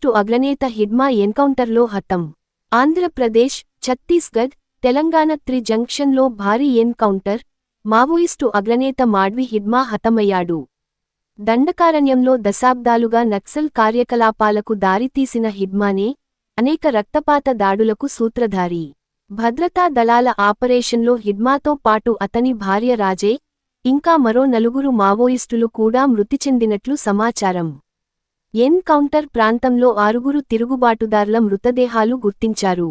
Maoist అగ్రనేత హిడ్మా ఎన్కౌంటర్లో హతం. ఆంధ్రప్రదేశ్ ఛత్తీస్గఢ్ తెలంగాణ త్రి జంక్షన్లో భారీ ఎన్కౌంటర్ మావోయిస్టు అగ్రనేత మాడ్వి హిడ్మా హతమయ్యాడు. దండకారణ్యంలో దశాబ్దాలుగా నక్సల్ కార్యకలాపాలకు దారితీసిన హిడ్మానే అనేక రక్తపాత దాడులకు సూత్రధారి. భద్రతా దళాల ఆపరేషన్లో హిడ్మాతో పాటు అతని భార్య రాజే ఇంకా మరో నలుగురు మావోయిస్టులు కూడా మృతి చెందినట్లు సమాచారం. ఎన్ కౌంటర్ ప్రాంతంలో ఆరుగురు తిరుగుబాటుదార్ల మృతదేహాలు గుర్తించారు.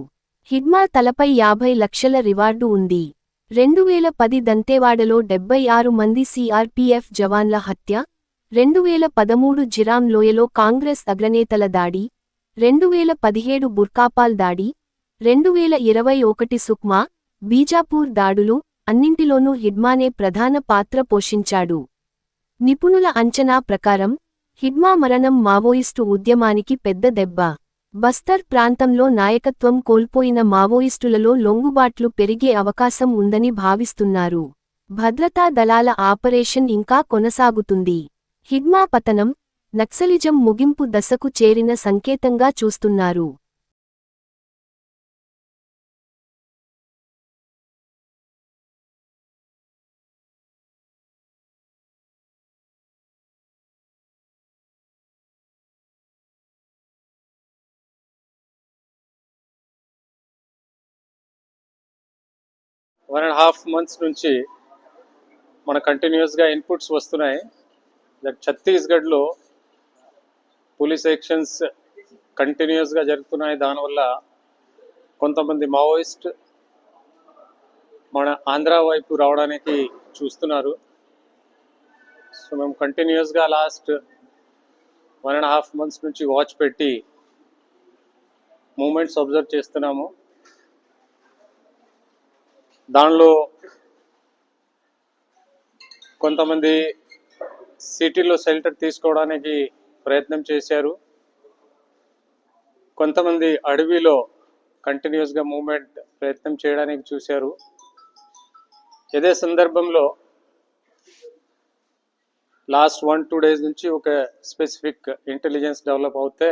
హిడ్మా తలపై యాభై లక్షల రివార్డు ఉంది. రెండువేల పది దంతేవాడలో డెబ్బై ఆరు మంది సిఆర్పీఎఫ్ జవాన్ల హత్య రెండువేల పదమూడు జిరాం లోయలో కాంగ్రెస్ అగ్రనేతల దాడి రెండువేల పదిహేడు బుర్కాపాల్ దాడి రెండువేల ఇరవై ఒకటి సుక్మా బీజాపూర్ దాడులు అన్నింటిలోనూ హిడ్మానే ప్రధాన పాత్ర పోషించాడు. నిపుణుల అంచనా ప్రకారం హిడ్మా మరణం మావోయిస్టు ఉద్యమానికి పెద్ద దెబ్బ. బస్తర్ ప్రాంతంలో నాయకత్వం కోల్పోయిన మావోయిస్టులలో లొంగుబాట్లు పెరిగే అవకాశం ఉందని భావిస్తున్నారు. భద్రతా దళాల ఆపరేషన్ ఇంకా కొనసాగుతుంది. హిడ్మా పతనం నక్సలిజం ముగింపు దశకు చేరిన సంకేతంగా చూస్తున్నారు. వన్ అండ్ హాఫ్ మంత్స్ నుంచి మన కంటిన్యూస్గా ఇన్పుట్స్ వస్తున్నాయి. దట్ ఛత్తీస్గఢ్లో పోలీస్ యాక్షన్స్ కంటిన్యూస్గా జరుగుతున్నాయి. దానివల్ల కొంతమంది మావోయిస్ట్ మన ఆంధ్ర వైపు రావడానికి చూస్తున్నారు. సో మేము కంటిన్యూస్గా last one and half months నుంచి వాచ్ పెట్టి మూమెంట్స్ అబ్జర్వ్ చేస్తున్నాము. దానిలో కొంతమంది సిటీలో షెల్టర్ తీసుకోవడానికి ప్రయత్నం చేశారు. కొంతమంది అడవిలో కంటిన్యూస్గా మూమెంట్ ప్రయత్నం చేయడానికి చూశారు. ఇదే సందర్భంలో లాస్ట్ వన్ టూ డేస్ నుంచి ఒక స్పెసిఫిక్ ఇంటెలిజెన్స్ డెవలప్ అవుతే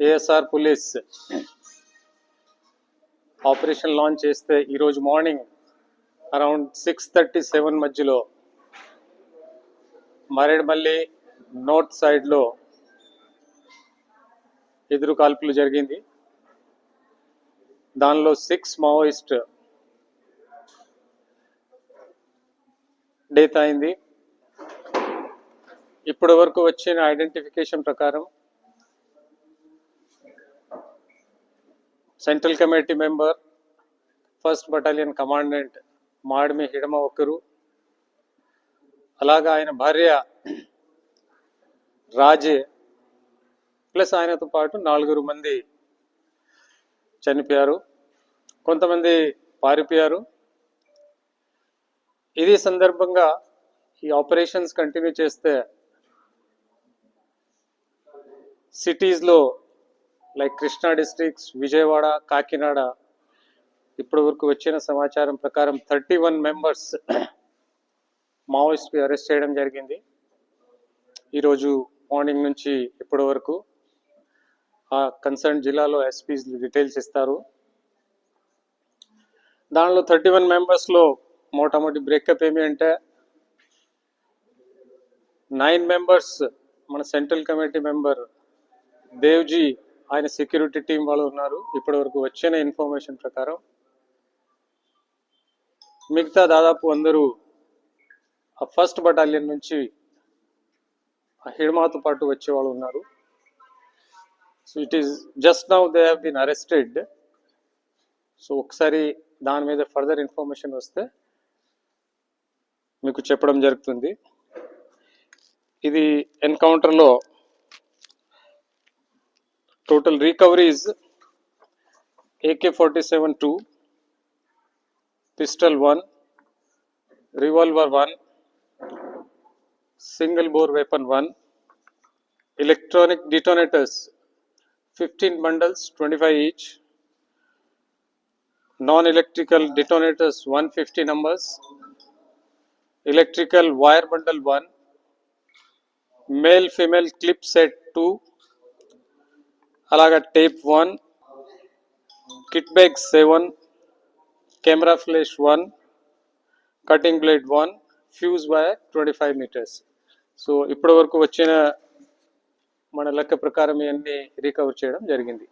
ఏఎస్ఆర్ పోలీస్ ఆపరేషన్ లాంచ్ చేస్తే ఈరోజు morning around six thirty seven మధ్యలో మరేడుమల్లి నార్త్ సైడ్లో ఎదురు కాల్పులు జరిగింది. దానిలో సిక్స్ మావోయిస్ట్ డెత్ అయింది. ఇప్పటి వరకు వచ్చిన ఐడెంటిఫికేషన్ ప్రకారం central committee member first battalion commandant Madvi Hidma ఒకరు అలాగా ఆయన భార్య రాజే ప్లస్ ఆయనతో పాటు నాలుగురు మంది చనిపోయారు. కొంతమంది పారిపోయారు. ఇది సందర్భంగా ఈ ఆపరేషన్స్ కంటిన్యూ చేస్తే సిటీస్లో లైక్ కృష్ణా డిస్ట్రిక్ట్స్ విజయవాడ కాకినాడ. ఇప్పటి వరకు వచ్చిన సమాచారం ప్రకారం థర్టీ వన్ మెంబర్స్ మావోయిస్ట్కి అరెస్ట్ చేయడం జరిగింది. ఈరోజు మార్నింగ్ నుంచి ఇప్పటి వరకు ఆ కన్సర్న్ జిల్లాలో ఎస్పీస్ డీటెయిల్స్ ఇస్తారు. దానిలో థర్టీ వన్ మెంబర్స్లో మోటామోటి బ్రేకప్ ఏమి అంటే నైన్ మెంబర్స్ మన సెంట్రల్ కమిటీ మెంబర్ దేవ్జీ ఆయన సెక్యూరిటీ టీం వాళ్ళు ఉన్నారు. ఇప్పటి వరకు వచ్చిన ఇన్ఫర్మేషన్ ప్రకారం మిగతా దాదాపు అందరూ ఆ ఫస్ట్ బటాలియన్ నుంచి ఆ హిడ్మాతో పాటు వచ్చే వాళ్ళు ఉన్నారు. So it is just now they have been arrested so ఒకసారి దాని మీద ఫర్దర్ ఇన్ఫర్మేషన్ వస్తే మీకు చెప్పడం జరుగుతుంది. ఇది ఎన్కౌంటర్లో total recovery is AK-47 2, pistol 1, revolver 1, single bore weapon 1, electronic detonators 15 bundles 25 each, non-electrical detonators 150 numbers, electrical wire bundle 1, male female clip set 2, అలాగా tape one kit bag seven camera flash one cutting blade one fuse wire twenty five metres. So ఇప్పటి వరకు వచ్చిన మన లెక్క ప్రకారం ఇవన్నీ recover చేయడం జరిగింది.